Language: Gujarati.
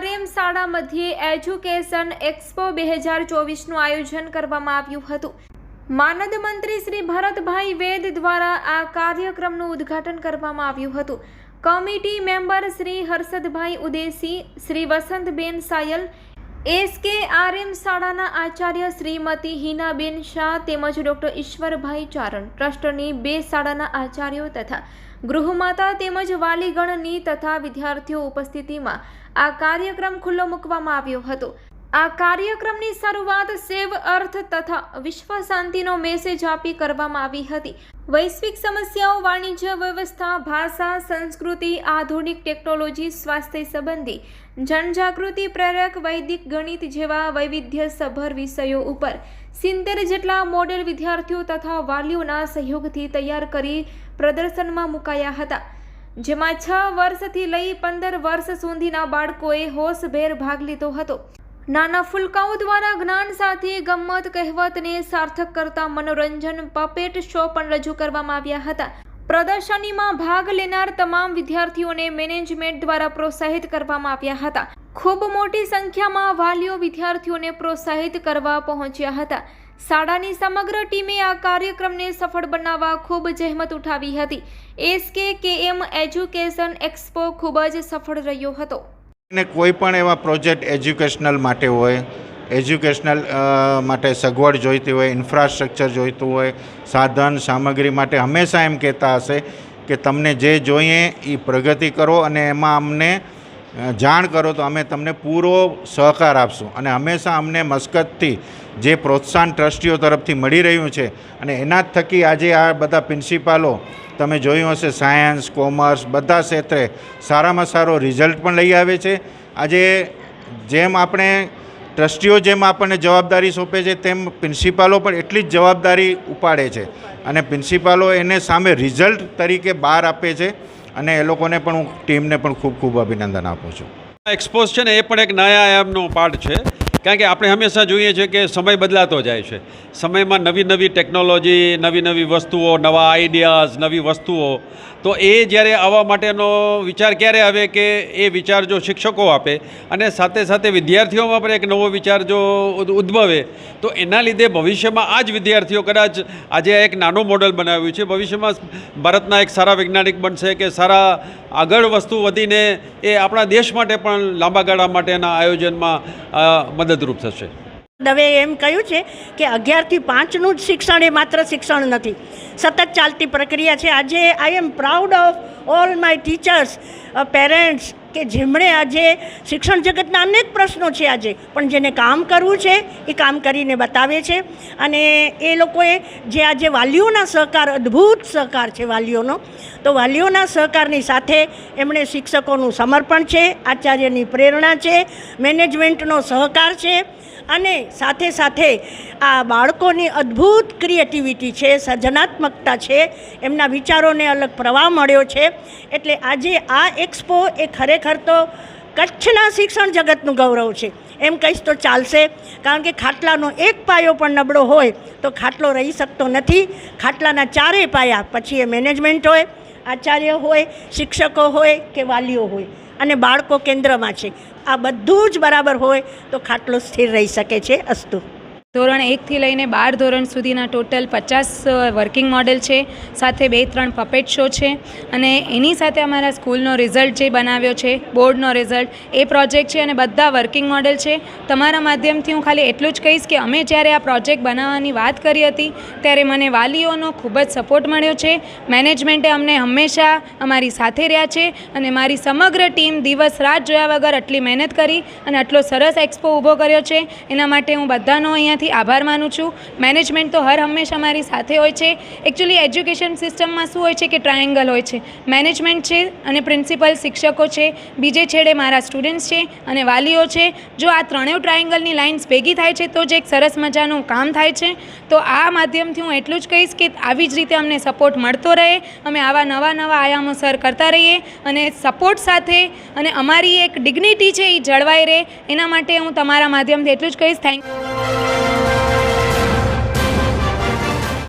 આરએમ મધ્યે એજ્યુકેશન એક્સપો બે હજાર ચોવીસનું આયોજન કરવામાં આવ્યું હતું. માનદ મંત્રી શ્રી ભરતભાઈ વેદ દ્વારા આ કાર્યક્રમનું ઉદ્ઘાટન કરવામાં આવ્યું હતું. Committee member Shri Harshadbhai Udesi Shri Vasantben Sayal SK RM શાળાના આચાર્ય શ્રીમતી હિનાબેન શાહ તેમજ ડૉક્ટર ઈશ્વરભાઈ ચારણ ટ્રસ્ટની બે શાળાના આચાર્યો તથા ગૃહમાતા તેમજ વાલીગણની તથા વિદ્યાર્થીઓ ઉપસ્થિતિમાં આ કાર્યક્રમ ખુલ્લો મૂકવામાં આવ્યો હતો. આ કાર્યક્રમની શરૂઆત સેવ અર્થ તથા વિશ્વ શાંતિનો મેસેજ આપી કરવામાં આવી હતી. વૈશ્વિક સમસ્યાઓ, વાણિજ્ય વ્યવસ્થા, ભાષા, સંસ્કૃતિ, આધુનિક ટેકનોલોજી, સ્વાસ્થ્ય સંબંધી, જનજાગૃતિ પ્રેરક વૈદિક ગણિત જેવા વૈવિધ્યસભર વિષયો ઉપર સિત્તેર જેટલા મોડેલ વિદ્યાર્થીઓ તથા વાલીઓના સહયોગથી તૈયાર કરી પ્રદર્શનમાં મુકાયા હતા. જેમાં છ વર્ષથી લઈ પંદર વર્ષ સુધીના બાળકોએ હોશભેર ભાગ લીધો હતો. નાના ફુલકાઓ દ્વારા જ્ઞાન સાથે ગમ્મત કહેવતને સાર્થક કરતા મનોરંજન પપેટ શો પણ રજૂ કરવામાં આવ્યા હતા. પ્રદર્શનીમાં ભાગ લેનાર તમામ વિદ્યાર્થીઓને મેનેજમેન્ટ દ્વારા પ્રોત્સાહિત કરવામાં આવ્યા હતા. ખૂબ મોટી સંખ્યામાં વાલીઓ વિદ્યાર્થીઓને પ્રોત્સાહિત કરવા પહોંચ્યા હતા. શાળાની સમગ્ર ટીમે આ કાર્યક્રમને સફળ બનાવવા ખૂબ જહેમત ઉઠાવી હતી. એસકે કે એમ એજ્યુકેશન એક્સપો ખૂબ જ સફળ રહ્યો હતો. ને કોઈ પણ એવા પ્રોજેક્ટ એજ્યુકેશનલ માટે હોય, એજ્યુકેશનલ માટે સગવડ જોઈતી હોય, ઇન્ફ્રાસ્ટ્રક્ચર જોઈતું હોય, સાધન, સામગ્રી માટે હંમેશા એમ કહેતા હશે કે તમને જે જોઈએ એ પ્રગતિ કરો અને એમાં અમને જાણ કરો તો અમે તમને પૂરો સહકાર આપશું. અને હંમેશા અમને મસ્કતથી જે પ્રોત્સાહન ટ્રસ્ટીઓ તરફથી મળી રહ્યું છે અને એના જ થકી આજે આ બધા પ્રિન્સિપાલો તમે જોયું હશે, સાયન્સ, કોમર્સ, બધા ક્ષેત્રે સારામાં સારો રિઝલ્ટ પણ લઈ આવે છે. આજે જેમ આપણે ટ્રસ્ટીઓ જેમ આપણને જવાબદારી સોંપે છે, તેમ પ્રિન્સિપાલો પણ એટલી જ જવાબદારી ઉપાડે છે. અને પ્રિન્સિપાલો એને સામે રિઝલ્ટ તરીકે બહાર આપે છે. અને એ લોકોને પણ હું ટીમને પણ ખૂબ ખૂબ અભિનંદન આપું છું. એક્સપોઝ છે ને એ પણ એક નયા એમનો પાર્ટ છે. કારણ કે આપણે હંમેશા જોઈએ છીએ કે સમય બદલાતો જાય છે. સમયમાં નવી નવી ટેકનોલોજી નવી નવી વસ્તુઓ નવા આઈડિયાઝ નવી વસ્તુઓ. તો એ જ્યારે આવવા માટેનો વિચાર ક્યારે આવે કે એ વિચાર જો શિક્ષકો આપે અને સાથે સાથે વિદ્યાર્થીઓમાં પણ એક નવો વિચાર જો ઉદ- ઉદ્ભવે તો એના લીધે ભવિષ્યમાં આ જ વિદ્યાર્થીઓ કદાચ આજે એક નાનું મોડલ બનાવ્યું છે. ભવિષ્યમાં ભારતના એક સારા વૈજ્ઞાનિક બનશે કે સારા આગળ વસ્તુ વધીને એ આપણા દેશ માટે પણ લાંબા ગાળા માટેના આયોજનમાં અ, મદદરૂપ થશે. દવે એમ કહ્યું છે કે અગિયારથી પાંચનું જ શિક્ષણ એ માત્ર શિક્ષણ નથી. સતત ચાલતી પ્રક્રિયા છે. આજે I am proud of all my teachers parents કે જેમણે આજે શિક્ષણ જગતના અનેક પ્રશ્નો છે આજે, પણ જેને કામ કરવું છે, એ કામ કરીને બતાવે છે. અને એ લોકોએ જે આજે વાલીઓના સહકાર, અદ્ભુત સહકાર છે વાલીઓનો, તો વાલીઓના સહકારની સાથે એમણે શિક્ષકોનું સમર્પણ છે, આચાર્યની પ્રેરણા છે, મેનેજમેન્ટનો સહકાર છે અને સાથે સાથે આ બાળકોની અદ્ભુત ક્રિએટિવિટી છે, સર્જનાત્મકતા છે, એમના વિચારોને અલગ પ્રવાહ મળ્યો છે. એટલે આજે આ એક્સપો એ ખરેખર તો કચ્છના શિક્ષણ જગતનું ગૌરવ છે. એમ કહીશ તો ચાલશે. કારણ કે ખાટલાનો એક પાયો પણ નબળો હોય તો ખાટલો રહી શકતો નથી. ખાટલાના ચારેય પાયા પછી એ મેનેજમેન્ટ હોય, આચાર્ય હોય, શિક્ષકો હોય કે વાલીઓ હોય. અને બાળકો કેન્દ્રમાં છે. આ બધું જ બરાબર હોય તો ખાટલો સ્થિર રહી શકે છે અસ્તુ. ધોરણ એકથી લઈને બાર ધોરણ સુધીના ટોટલ પચાસ વર્કિંગ મોડેલ છે. સાથે બે ત્રણ પપેટ શો છે. અને એની સાથે અમારા સ્કૂલનો રિઝલ્ટ જે બનાવ્યો છે બોર્ડનો રિઝલ્ટ એ પ્રોજેક્ટ છે અને બધા વર્કિંગ મોડેલ છે. તમારા માધ્યમથી હું ખાલી એટલું જ કહીશ કે અમે જ્યારે આ પ્રોજેક્ટ બનાવવાની વાત કરી હતી, ત્યારે મને વાલીઓનો ખૂબ જ સપોર્ટ મળ્યો છે. મેનેજમેન્ટે અમને હંમેશા અમારી સાથે રહ્યા છે અને મારી સમગ્ર ટીમ દિવસ રાત જોયા વગર આટલી મહેનત કરી અને આટલો સરસ એક્સપો ઊભો કર્યો છે. એના માટે હું બધાનો અહીંયાથી આભાર માનું છું. મેનેજમેન્ટ તો હર હંમેશા મારી સાથે હોય છે. એકચ્યુઅલી એજ્યુકેશન સિસ્ટમમાં શું હોય છે કે ટ્રાયેંગલ હોય છે. મેનેજમેન્ટ છે અને પ્રિન્સિપલ શિક્ષકો છે. બીજે છેડે મારા સ્ટુડન્ટ્સ છે અને વાલીઓ છે. જો આ ત્રણેય ટ્રાયેંગલની લાઇન્સ ભેગી થાય છે, તો જ એક સરસ મજાનું કામ થાય છે. તો આ માધ્યમથી હું એટલું જ કહીશ કે આવી જ રીતે અમને સપોર્ટ મળતો રહે. અમે આવા નવા નવા આયામો સર કરતા રહીએ અને સપોર્ટ સાથે અને અમારી એક ડિગ્નિટી છે એ જળવાઈ રહે. એના માટે હું તમારા માધ્યમથી એટલું જ કહીશ. થેન્ક